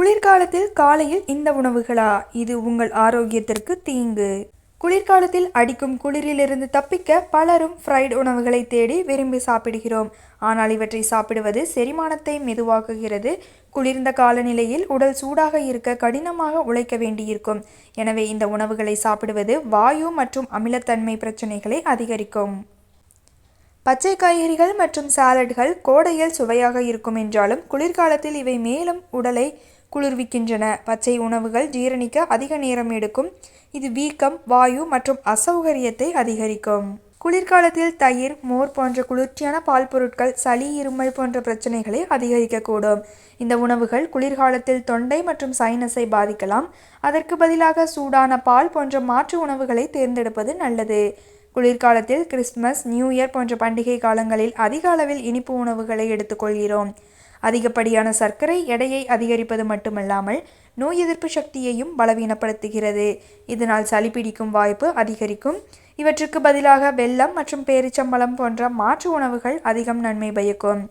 குளிர்காலத்தில் காலையில் இந்த உணவுகளா? இது உங்கள் ஆரோக்கியத்திற்கு தீங்கு. குளிர்காலத்தில் அடிக்கும் குளிரிலிருந்து தப்பிக்க பலரும் ஃப்ரைட் உணவுகளை தேடி விரும்பி சாப்பிடுகிறோம். ஆனால் இவற்றை சாப்பிடுவது செரிமானத்தை மெதுவாக்குகிறது. குளிர்ந்த காலநிலையில் உடல் சூடாக இருக்க கடினமாக உழைக்க வேண்டியிருக்கும். எனவே இந்த உணவுகளை சாப்பிடுவது வாயு மற்றும் அமிலத்தன்மை பிரச்சனைகளை அதிகரிக்கும். பச்சை காய்கறிகள் மற்றும் சாலட்கள் கோடையில் சுவையாக இருக்கும் என்றாலும் குளிர்காலத்தில் இவை மேலும் உடலை குளிர்விக்கின்றன. பச்சை உணவுகள் ஜீரணிக்க அதிக நேரம் எடுக்கும். இது வீக்கம் வாயு மற்றும் அசௌகரியத்தை அதிகரிக்கும். குளிர்காலத்தில் தயிர் மோர் போன்ற குளிர்ச்சியான பால் பொருட்கள் சளி இருமல் போன்ற பிரச்சனைகளை அதிகரிக்கக்கூடும். இந்த உணவுகள் குளிர்காலத்தில் தொண்டை மற்றும் சைனஸை பாதிக்கலாம். அதற்கு பதிலாக சூடான பால் போன்ற மாற்று உணவுகளை தேர்ந்தெடுப்பது நல்லது. குளிர்காலத்தில் கிறிஸ்துமஸ் நியூ இயர் போன்ற பண்டிகை காலங்களில் அதிக அளவில் இனிப்பு உணவுகளை எடுத்துக்கொள்கிறோம். அதிகப்படியான சர்க்கரை எடையை அதிகரிப்பது மட்டுமல்லாமல் நோய் எதிர்ப்பு சக்தியையும் பலவீனப்படுத்துகிறது. இதனால் சளி பிடிக்கும் வாய்ப்பு அதிகரிக்கும். இவற்றுக்கு பதிலாக வெல்லம் மற்றும் பேரிச்சம்பழம் போன்ற மாற்று உணவுகள் அதிகம் நன்மை பயக்கும்.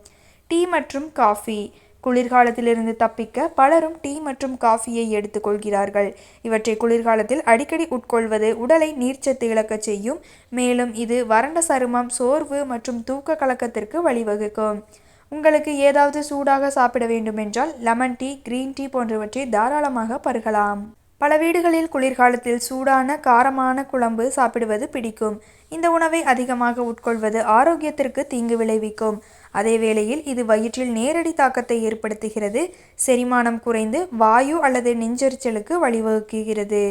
டீ மற்றும் காஃபி. குளிர்காலத்திலிருந்து தப்பிக்க பலரும் டீ மற்றும் காஃபியை எடுத்துக்கொள்கிறார்கள். இவற்றை குளிர்காலத்தில் அடிக்கடி உட்கொள்வது உடலை நீர்ச்சத்து இழக்கச் செய்யும். மேலும் இது வறண்ட சருமம் சோர்வு மற்றும் தூக்க கலக்கத்திற்கு வழிவகுக்கும். உங்களுக்கு ஏதாவது சூடாக சாப்பிட வேண்டுமென்றால் லெமன் டீ கிரீன் டீ போன்றவற்றை தாராளமாக பருகலாம். பல வீடுகளில் குளிர்காலத்தில் சூடான காரமான குழம்பு சாப்பிடுவது பிடிக்கும். இந்த உணவை அதிகமாக உட்கொள்வது ஆரோக்கியத்திற்கு தீங்கு விளைவிக்கும். அதே வேளையில் இது வயிற்றில் நேரடி தாக்கத்தை ஏற்படுத்துகிறது செரிமானம் குறைந்து வாயு அல்லது நெஞ்செரிச்சலுக்கு வழிவகுக்கிறது.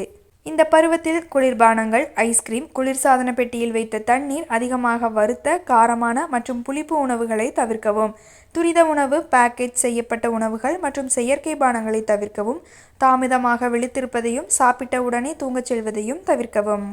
இந்த பருவத்தில் குளிர்பானங்கள் ஐஸ்கிரீம் குளிர்சாதன பெட்டியில் வைத்த தண்ணீர் அதிகமாக வறுத்த காரமான மற்றும் புளிப்பு உணவுகளை தவிர்க்கவும். துரித உணவு பேக்கேஜ் செய்யப்பட்ட உணவுகள் மற்றும் செயற்கை பானங்களை தவிர்க்கவும். தாமதமாக விழித்திருப்பதையும் சாப்பிட்ட உடனே தூங்கச் செல்வதையும் தவிர்க்கவும்.